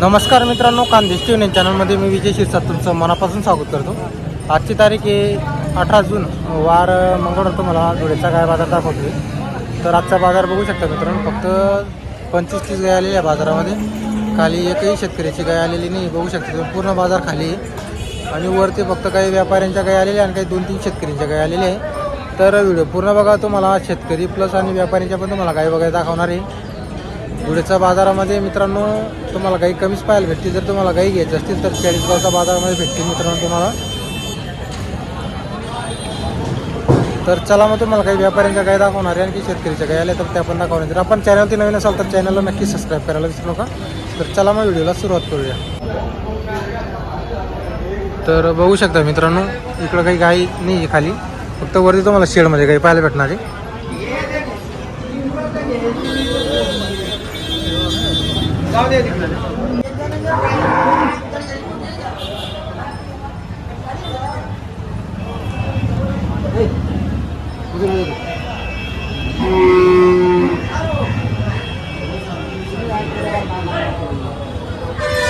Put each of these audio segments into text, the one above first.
नमस्कार मित्रांनो कांदेश T N चॅनलमध्ये मी विजय शिरसाट तुमचं मनापासून स्वागत करतो. आजची तारीख आहे अठरा जून वार मंगळवार तुम्हाला धुळेचा गाय बाजार दाखवतो तर आजचा बाजार बघू शकता मित्रांनो फक्त पंचवीस तीस गाय आलेली आहे बाजारामध्ये. खाली एकही शेतकऱ्याची गाय आलेली नाही बघू शकता तुम्ही पूर्ण बाजार खाली आहे. आणि वरती फक्त काही व्यापाऱ्यांच्या गाय आलेल्या आणि काही दोन तीन शेतकऱ्यांच्या गाय आलेल्या आहे. तर व्हिडिओ पूर्ण बघा तुम्हाला शेतकरी प्लस आणि व्यापाऱ्यांच्या पण तुम्हाला गाय वगैरे दाखवणार आहे. धुळेच्या बाजारामध्ये मित्रांनो तुम्हाला गाई कमीच पाहायला भेटतील. जर तुम्हाला गाई घ्यायची असतील तर चाळीसगावच्या बाजारामध्ये भेटतील मित्रांनो तुम्हाला. तर चला मग तुम्हाला काही व्यापाऱ्यांच्या गाय दाखवणार आहे आणखी शेतकरीच्या गाय आल्या तर त्या पण दाखवणार जर आपण चॅनलवरती नवीन असाल तर चॅनलला नक्की सबस्क्राईब करायला विसरू नका. तर चला मग व्हिडिओला सुरुवात करूया. तर बघू शकता मित्रांनो इकडं काही गाई नाही आहे खाली. फक्त वरती तुम्हाला शेडमध्ये गाई पाहायला भेटणार आहे.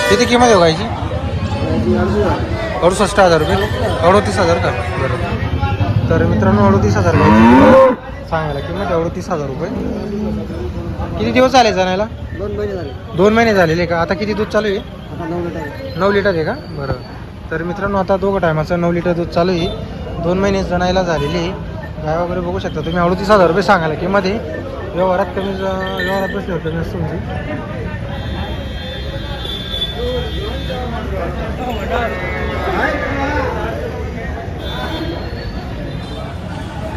किती किंमत आहे हो गायची अडुसष्ट हजार रुपये. अडतीस हजार का? बरं. तर मित्रांनो अडतीस हजार रुपये. सांगायला किंमत अडोतीस हजार रुपये. किती दिवस झाले जाण्याला? दोन महिने झाले. दोन महिने झालेले का? आता किती दूध चालू आहे? आता नऊ लिटर आहे. नऊ लिटर आहे का? बरं. तर मित्रांनो आता दोघं टायमाचं नऊ लिटर दूध चालू आहे. दोन महिने जणायला झालेले आहे. गाय वगैरे बघू शकता तुम्ही. अडोतीस हजार रुपये सांगायला किंमत आहे. व्यवहारात कमी ज- व्यवहारात बसल्यावर कमी असतो म्हणजे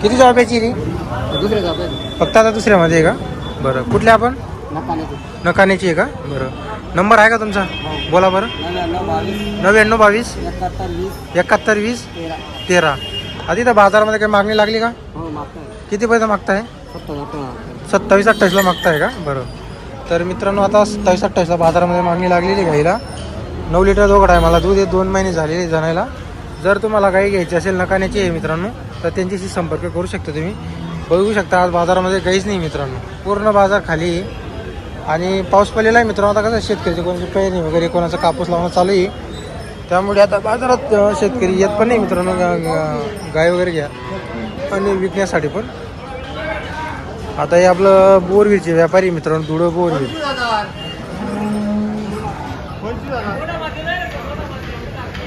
किती जॉबाची ती दुसरे जात आहे. फक्त आता दुसऱ्यामध्ये आहे का? बरं. कुठल्या आपण? नकाने नकानेची आहे का? बरं. नंबर आहे का तुमचा? बोला बरं. नव्याण्णव बावीस. नव्याण्णव बावीस. एकाहत्तर वीस. एकाहत्तर वीस. तेरा. तेरा. आधी तर बाजारामध्ये काही मागणी लागली का? हो मागताय. कितीपर्यंत मागताय? सत्तर सत्तावीस अठ्ठावीसला मागताय का? बरं. तर मित्रांनो आता सत्तावीस अठ्ठावीसला बाजारामध्ये मागणी लागलेली गाईला नऊ लिटर दोघं टायमाला दूध हे दोन महिने झालेले जाण्याला जर तुम्हाला गाई घ्यायची असेल नकाण्याची आहे मित्रांनो. तर त्यांच्याशी संपर्क करू शकता तुम्ही. बघू शकता आज बाजारामध्ये काहीच नाही मित्रांनो. पूर्ण बाजार खाली आहे. आणि पाऊस पडलेला आहे मित्रांनो. आता कसं शेतकऱ्याची कोणाची पेरणी वगैरे कोणाचा कापूस लावणं चालू आहे. त्यामुळे आता बाजारात शेतकरी येत पण नाही मित्रांनो. गाय वगैरे घ्या. आणि विकण्यासाठी पण. आता हे आपलं बोरवीरचे व्यापारी मित्रांनो. धुळं बोरवीर.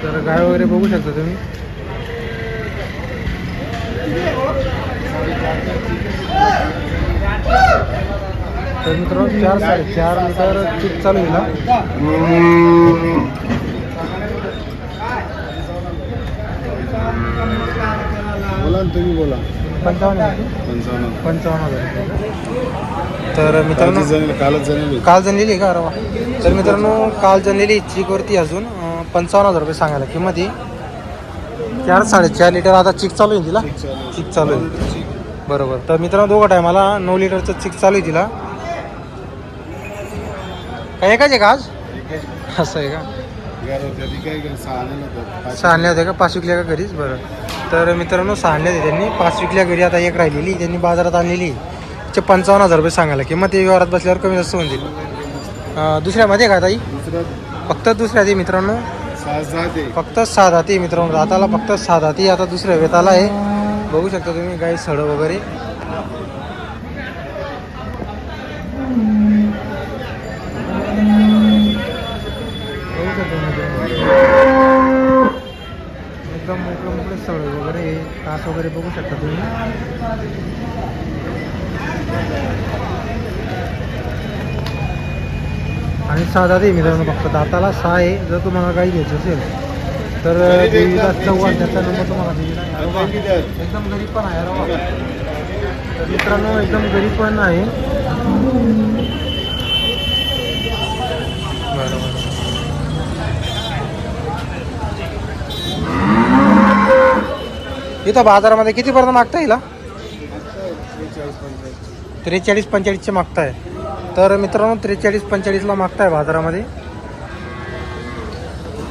तर गाय वगैरे बघू शकता तुम्ही. तर मित्रांनो चार साडेचार लिटर चूक चालू ना? बोला तुम्ही बोला. पंचावन्न. पंचावन्न. पंचावन्न हजार. तर मित्रांनो कालच जाणीव काल जनलेली आहे का रवा? तर मित्रांनो काल जनलेली चिकवरती अजून पंचावन्न हजार रुपये सांगायला किंमत आहे. चार साडेचार लिटर आता चिक चालू आहे तिला? चिक चालू आहे. बरोबर. तर मित्रांनो दोघं टायमाला नऊ लिटरचं चिक चालू आहे तिला. काय एकाच आहे का आज? असं आहे का? सहा आणल्या होत्या का? पाच विकल्या का घरीच? बरं. तर मित्रांनो सहा आणल्या होत्या त्यांनी. पाच विकल्या घरी आता एक राहिलेली. त्यांनी बाजारात आणलेली. तिचे पंचावन्न हजार रुपये सांगायला किंमत ते व्यवहारात बसल्यावर कमी जास्त होऊन जाईल. दुसऱ्यामध्ये का ताई फक्त दुसऱ्या ते मित्रांनो. फक्त साधाती मित्रांनो दाताला फक्त साधाती आता दुसऱ्या वेताला आहे. बघू शकता तुम्ही काही सड वगैरे. बघू एकदम मोकळं मोकळे सड वगैरे तास वगैरे बघू शकता तुम्ही. आणि साधा दे मित्रांनो फक्त दाताला सहा आहे जर तुम्हाला काही घ्यायचं असेल तर देवीदास चव्हाण त्याचा नंबर तुम्हाला दिलेला आहे. एकदम गरीब पण आहे. तर मित्रांनो एकदम गरीब पण आहे इथं बाजारामध्ये कितीपर्यंत मागता येईल? त्रेचाळीस पंचेचाळीसचे मागताय तर मित्रांनो त्रेचाळीस पंचेचाळीसला मागताय बाजारामध्ये.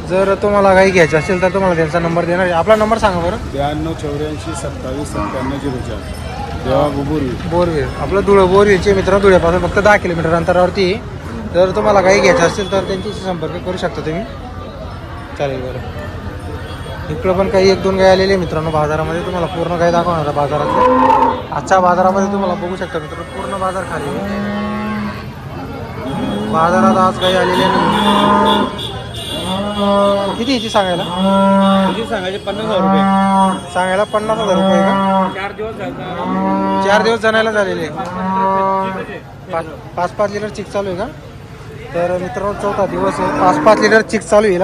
जर तुम्हाला काही घ्यायचं असेल तर तुम्हाला त्यांचा नंबर देणार आहे. आपला नंबर सांगा बरं. ब्याण्णव चौऱ्याऐंशी सत्तावीस सत्त्याण्णव झिरो चार. देवा बोरवीर आपलं धुळं बोरवीरचे मित्रांनो धुळ्यापासून फक्त दहा किलोमीटर अंतरावरती आहे. जर तुम्हाला गाई घ्यायचं असेल तर त्यांच्याशी संपर्क करू शकता तुम्ही. चालेल बरं. इकडं पण काही एक दोन गाय आलेले आहे मित्रांनो बाजारामध्ये. तुम्हाला पूर्ण गाय दाखवणार आहे बाजारातलं आजच्या बाजारामध्ये तुम्हाला बघू शकता मित्रांनो पूर्ण बाजार खाली आहे. बाजारात आज काही आलेले नाही. किती याची सांगायला? सांगायचे? पन्नास हजार रुपये. सांगायला पन्नास हजार रुपये का? चार दिवस झाले. चार दिवस जाण्याला झालेले. पाच. पाच पाच लिटर चिक चालू आहे का? तर मित्रांनो चौथा दिवस आहे. पाच पाच लिटर चिक चालू आहे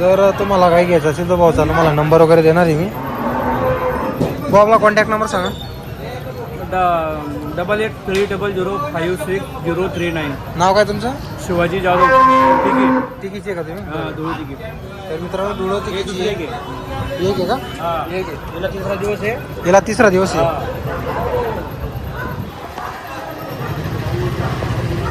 जर तुम्हाला काही घ्यायचं असेल तर भाऊ चालू मला नंबर वगैरे देणार आहे मी. भाऊ आपला कॉन्टॅक्ट नंबर सांगा double eight three double zero five six zero three nine नाव काय तुमचं? शिवाजी जाधव. ठीक आहे तिकीचे का तुम्ही? हां धुळे तिकीट तर मित्रांनो धुळं तिकीची एक एक आहे. का एक आहे तिला तिसरा दिवस आहे. गेला तिसरा दिवस आहे.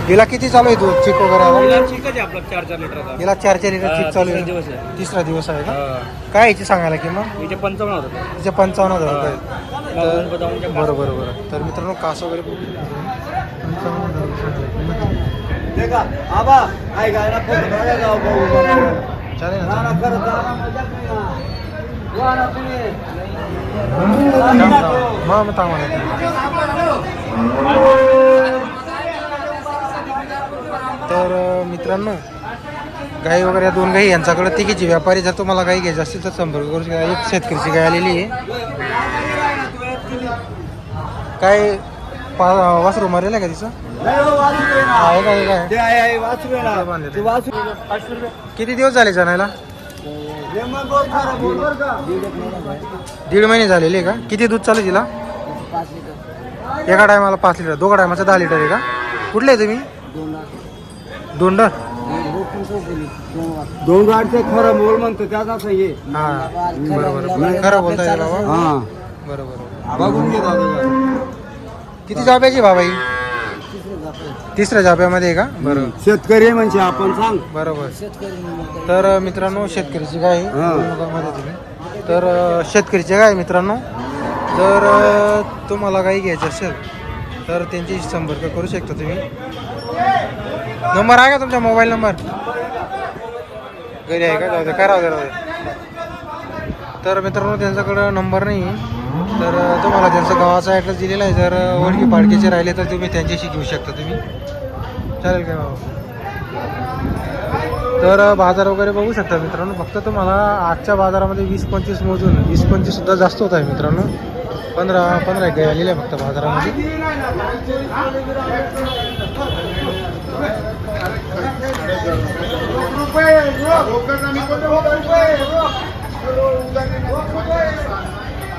हां गेला किती चालू आहे दूध? चिक वगैरे आहे आपला चार चार लिटरचा. गेला चार चार लिटर चिक चालू तिसरा दिवस आहे. तिसरा दिवस आहे का? हां. काय याची सांगायला किंमत इथे पंचावन्न होतं तिचे पंचावन्न हजार रुपये तर बरं बरं बरं. तर मित्रांनो कास वगैरे चालेल ना थांब, थांब. मग मग थांबा. तर मित्रांनो गाई वगैरे या दोन गाई यांच्याकडे तिघीची व्यापारी जर तुम्हाला गाई घ्यायची असतील तर संपर्क करू शकता. एक शेतकरीची गाय आलेली आहे. काय पा वासरू मारेल आहे का तिचं? आहे का हे काय किती दिवस झाले जाणायला? दीड महिने झालेले आहे का? किती दूध चालू आहे तिला? एका टायमाला पाच लिटर दोघा टायमाचा दहा लिटर आहे का? कुठले आहे तुम्ही? दोंडर दोन गाडचे खरं मोल म्हणतो त्याच असं ये हा बरोबर. खरं बोलताय बाबा. हा. बरोबर. बघून घे दादा. किती जाब्याची बाबा ही? तिसऱ्या जाब्यामध्ये आहे का बरोबर शेतकरी म्हणजे आपण सांग. बरोबर. तर अ, मित्रांनो शेतकरीची गाय. आहे. हा. मध्ये तुम्ही तर अ, शेतकरीची गाय आहे मित्रांनो. जर अ, तुम्हाला गाई घ्यायची असेल तर त्यांच्याशी संपर्क करू शकता तुम्ही. नंबर आहे का तुमचा मोबाईल नंबर घरी आहे का? जाऊ दे काय राहू दे राहू दे तर मित्रांनो त्यांच्याकडं नंबर नाही. तर तुम्हाला त्यांचं गावाचा ॲड्रेस दिलेला आहे. जर ओळखी पाडकीचे राहिले तर तुम्ही त्यांच्याशी घेऊ शकता तुम्ही. चालेल काय बाबा तर बाजार वगैरे बघू शकता मित्रांनो. फक्त तुम्हाला आजच्या बाजारामध्ये वीस पंचवीस मोजून वीस पंचवीस सुद्धा जास्त होत आहे मित्रांनो. पंधरा पंधरा एक आहे फक्त बाजारामध्ये.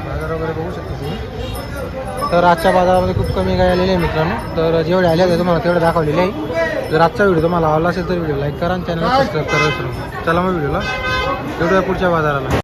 बाजार वगैरे बघू शकता तुम्ही. तर आजच्या बाजारामध्ये खूप कमी गाय आलेले आहे मित्रांनो. तर जेवढे आले होते तुम्हाला तेवढे दाखवलेले आहे. जर आजचा व्हिडिओ तुम्हाला आवडला असेल तर व्हिडिओ लाईक करा आणि चॅनल सबस्क्राईब करा चला मग व्हिडिओला. भेटूया पुढच्या बाजाराला.